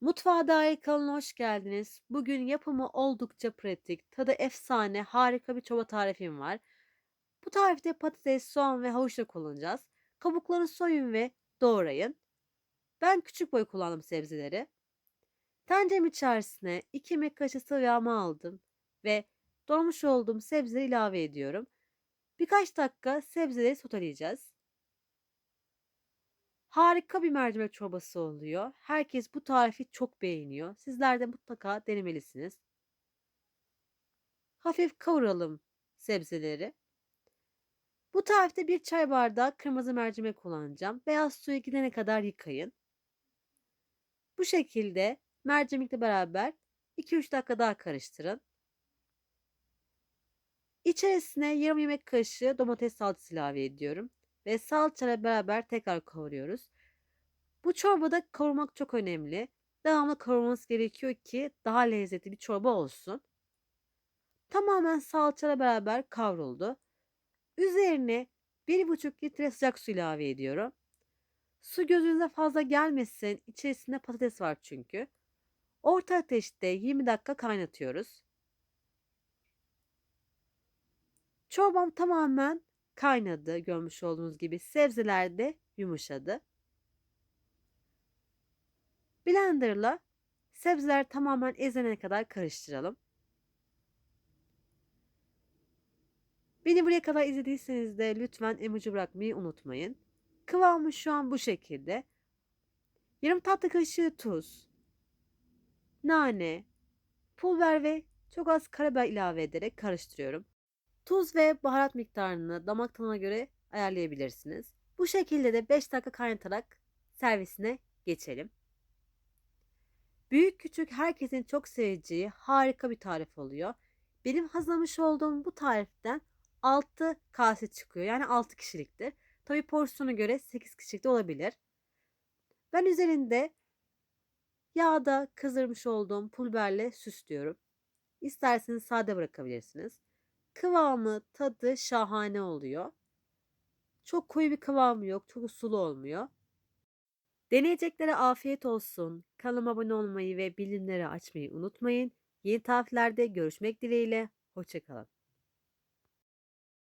Mutfağa dair kanalına hoş geldiniz. Bugün yapımı oldukça pratik, tadı efsane, harika bir çorba tarifim var. Bu tarifte patates, soğan ve havuçla kullanacağız. Kabuklarını soyun ve doğrayın. Ben küçük boy kullandım sebzeleri. Tencerem içerisine 2 yemek kaşığı sıvı yağımı aldım ve doğramış olduğum sebzeleri ilave ediyorum. Birkaç dakika sebzeleri soteleyeceğiz. Harika bir mercimek çorbası oluyor. Herkes bu tarifi çok beğeniyor. Sizler de mutlaka denemelisiniz. Hafif kavuralım sebzeleri. Bu tarifte bir çay bardağı kırmızı mercimek kullanacağım. Beyaz suyu gidene kadar yıkayın. Bu şekilde mercimekle beraber 2-3 dakika daha karıştırın. İçerisine yarım yemek kaşığı domates salçası ilave ediyorum ve salçayla beraber tekrar kavuruyoruz. Bu çorbada kavurmak çok önemli. Devamlı kavurmanız gerekiyor ki daha lezzetli bir çorba olsun. Tamamen salçayla beraber kavruldu. Üzerine 1,5 litre sıcak su ilave ediyorum. Su gözünüze fazla gelmesin. İçerisinde patates var çünkü. Orta ateşte 20 dakika kaynatıyoruz. Çorbam tamamen kaynadı görmüş olduğunuz gibi. Sebzeler de yumuşadı. Blenderla sebzeler tamamen ezene kadar karıştıralım. Beni buraya kadar izlediyseniz de lütfen emoji bırakmayı unutmayın. Kıvamı şu an bu şekilde. Yarım tatlı kaşığı tuz, nane, pul ve çok az karabiber ilave ederek karıştırıyorum. Tuz ve baharat miktarını damak tadına göre ayarlayabilirsiniz. Bu şekilde de 5 dakika kaynatarak servisine geçelim. Büyük küçük herkesin çok seveceği harika bir tarif oluyor. Benim hazırlamış olduğum bu tariften 6 kase çıkıyor. Yani 6 kişiliktir. Tabi porsiyona göre 8 kişilik de olabilir. Ben üzerinde yağda kızdırmış olduğum pul biberle süslüyorum. İsterseniz sade bırakabilirsiniz. Kıvamı, tadı şahane oluyor. Çok koyu bir kıvamı yok, çok sulu olmuyor. Deneyeceklere afiyet olsun. Kanalıma abone olmayı ve bildirimleri açmayı unutmayın. Yeni tariflerde görüşmek dileğiyle. Hoşçakalın.